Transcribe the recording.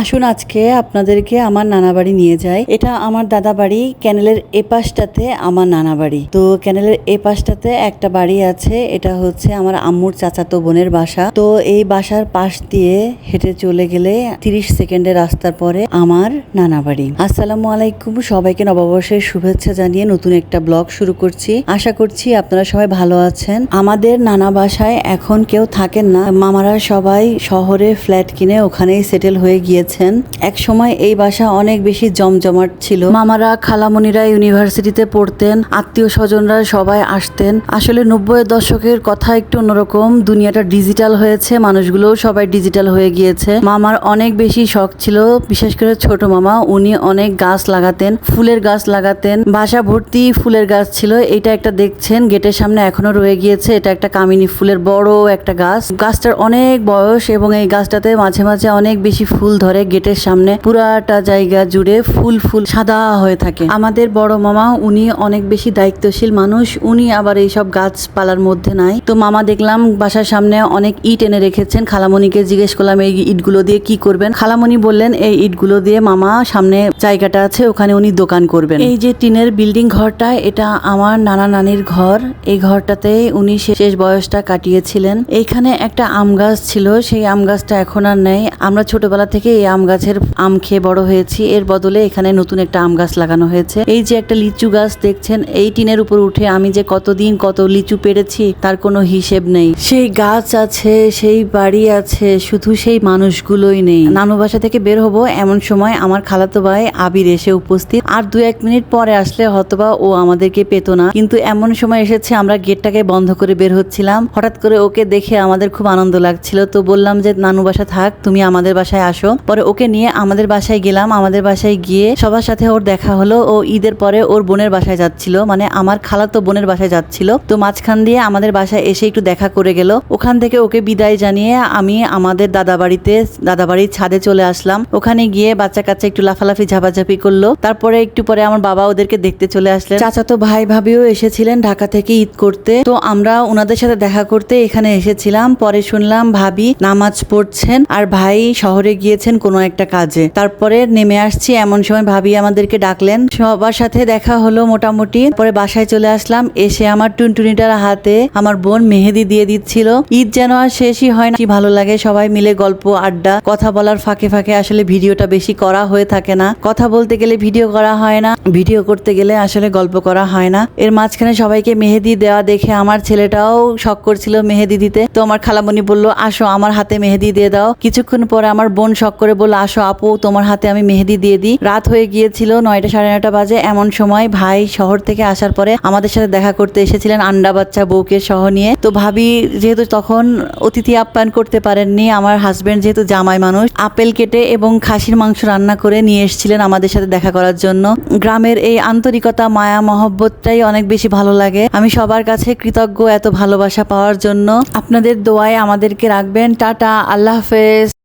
আসুন আজকে আপনাদেরকে আমার নানা বাড়ি নিয়ে যাই। এটা আমার দাদা বাড়ি, ক্যানেলের এপাশটাতে আমার নানা বাড়ি। তো ক্যানেলের এপাশটাতে একটা বাড়ি আছে, এটা হচ্ছে আমার আম্মুর চাচাতো বোনের বাসা। তো এই বাসার পাশ দিয়ে হেঁটে চলে গেলে তিরিশ সেকেন্ডের রাস্তার পরে আমার নানা বাড়ি। আসসালামু আলাইকুম, সবাইকে নববর্ষের শুভেচ্ছা জানিয়ে নতুন একটা ব্লগ শুরু করছি। আশা করছি আপনারা সবাই ভালো আছেন। আমাদের নানা বাসায় এখন কেউ থাকেন না। মামারা সবাই শহরে ফ্ল্যাট কিনে ওখানেই সেটেল হয়ে গিয়েছেন এক সময় এই বাসা অনেক বেশি জমজমাট ছিল। মামারা, খালামণিরা ইউনিভার্সিটিতে পড়তেন আত্মীয় স্বজনরা সবাই আসতেন। আসলে নব্বইয়ের দশকের কথা একটু অন্যরকম। দুনিয়াটা ডিজিটাল হয়েছে মানুষগুলো সবাই ডিজিটাল হয়ে গিয়েছে। মামার অনেক বেশি শখ ছিল। বিশেষ করে ছোট মামা, উনি অনেক গাছ লাগাতেন, ফুলের গাছ লাগাতেন। বাসা ভর্তি ফুলের গাছ ছিল। এটা একটা দেখছেন, গেটের সামনে এখনও রয়ে গিয়েছে। এটা একটা কামিনী ফুলের বড় একটা গাছ। গাছটার অনেক বয়স এবং এই গাছটাতে মাঝে মাঝে অনেক বেশি ফুল ধরে। গেটের সামনে পুরাটা জায়গা জুড়ে ফুল ফুল সাদা হয়ে থাকে। আমাদের বড় মামা, উনি অনেক বেশি দায়িত্বশীল মানুষ, উনি আবার এইসব গাছপালার মধ্যে নাই। তো মামা দেখলাম বাসার সামনে অনেক ইট এনে রেখেছেন। খালামণিকে জিজ্ঞেস করলাম, এই ইটগুলো দিয়ে কি করবেন? খালামণি বললেন, এই ইটগুলো দিয়ে মামা সামনে জায়গাটা আছে, ওখানে উনি দোকান করবেন। এই যে টিনের বিল্ডিং ঘরটা, এটা আমার নানা নানির ঘর। এই ঘরটাতে উনি শেষ বয়সটা কাটিয়েছিলেন। এইখানে একটা আম গাছ ছিল, সেই আম গাছটা এখন আর নেই। আমরা ছোটবেলা থেকে এই আম গাছের আম খেয়ে বড় হয়েছি। এর বদলে এখানে নতুন একটা আম গাছ লাগানো হয়েছে। এই যে একটা লিচু গাছ দেখছেন, এই টিনের উপর উঠে আমি যে কতদিন কত লিচু পেরেছি তার কোনো হিসেব নেই। সেই গাছ আছে, সেই বাড়ি আছে, শুধু সেই মানুষগুলোই নেই। নানু বাসা থেকে বের হব এমন সময় আমার খালাতো ভাই আবির এসে উপস্থিত। আর দু এক মিনিট পরে আসলে হয়তোবা ও আমাদেরকে পেতো না। কিন্তু এমন সময় এসেছে, আমরা গেটটাকে বন্ধ করে বের হচ্ছিলাম। হঠাৎ করে ওকে দেখে আমাদের খুব আনন্দ লাগছিল। তো বললাম যে, নানু বাসা থাক, তুমি আমাদের বাসায় আসো। পরে ওকে নিয়ে আমাদের বাসায় গেলাম, আমাদের বাসায় গিয়ে সবার সাথে ওর দেখা হলো। ও ঈদের পরে ওর বোনের বাসায় যাচ্ছিল মানে আমার খালাতো বোনের বাসায় যাচ্ছিল। তো মাঝখান দিয়ে আমাদের বাসায় এসে একটু দেখা করে গেল। ওখান থেকে ওকে বিদায় জানিয়ে আমি আমাদের দাদা বাড়িতে দাদা বাড়ির ছাদে চলে আসলাম। ওখানে গিয়ে বাচ্চা কাচ্চা একটু লাফালাফি, ঝাপাঝাপি করল। তারপরে একটু পরে আমার বাবা ওদেরকে দেখতে চলে আসলেন। চাচাতো ভাই ভাবিও এসেছিলেন ঢাকা থেকে ঈদ করতে। তো আমরা ওনাদের সাথে দেখা করতে এখানে এসেছিলাম। পরে শুনলাম ভাবি নামাজ পড়ছেন, আর ভাই শহরে গিয়েছেন কোনো একটা কাজে। তারপরে নেমে আসছি, এমন সময় ভাবি আমাদেরকে ডাকলেন। সবার সাথে দেখা হলো মোটামুটি। পরে বাসায় চলে আসলাম। এসে আমার টুনটুনিটার হাতে আমার বোন মেহেদি দিয়ে দিচ্ছিল। ঈদ যেন আর শেষই হয় না। কি ভালো লাগে সবাই মিলে গল্প, আড্ডা, কথা বলার ফাঁকে ফাঁকে আসলে ভিডিওটা বেশি করা হয়ে থাকে না। কথা বলতে গেলে ভিডিও করা হয় না। ভিডিও করতে গেলে আসলে গল্প করা হয় না। এর মাঝখানে সবাইকে মেহেদি দেওয়া দেখে আমার ছেলেটাও শখ করছিল মেহেদি দিতে। তো আমার খালামণি বলল, আসো আমার হাতে মেহেদি দিয়ে দাও। কিছুক্ষণ পরে আমার বোন শখ করে বলল, আসো আপু, তোমার হাতে আমি মেহেদি দিয়ে দিই। রাত হয়ে গিয়েছিল নয়টা সাড়ে নয়টা বাজে। এমন সময় ভাই শহর থেকে আসার পরে আমাদের সাথে দেখা করতে এসেছিলেন আন্ডা বাচ্চা বউকে সহ নিয়ে। তো ভাবি যেহেতু তখন অতিথি আপ্যায়ন করতে পারেননি, আমার হাজবেন্ড যেহেতু জামাই মানুষ, আপেল কেটে এবং খাসির মাংস রান্না করে নিয়ে এসেছিলেন আমাদের সাথে দেখা করার জন্য। গ্রামের এই আন্তরিকতা, মায়া, মহব্বতটাই অনেক বেশি ভালো লাগে। আমি সবার কাছে কৃতজ্ঞ এত ভালোবাসা পাওয়ার জন্য। আপনাদের দোয়ায় আমাদেরকে রাখবেন। টাটা, আল্লাহ হাফেজ।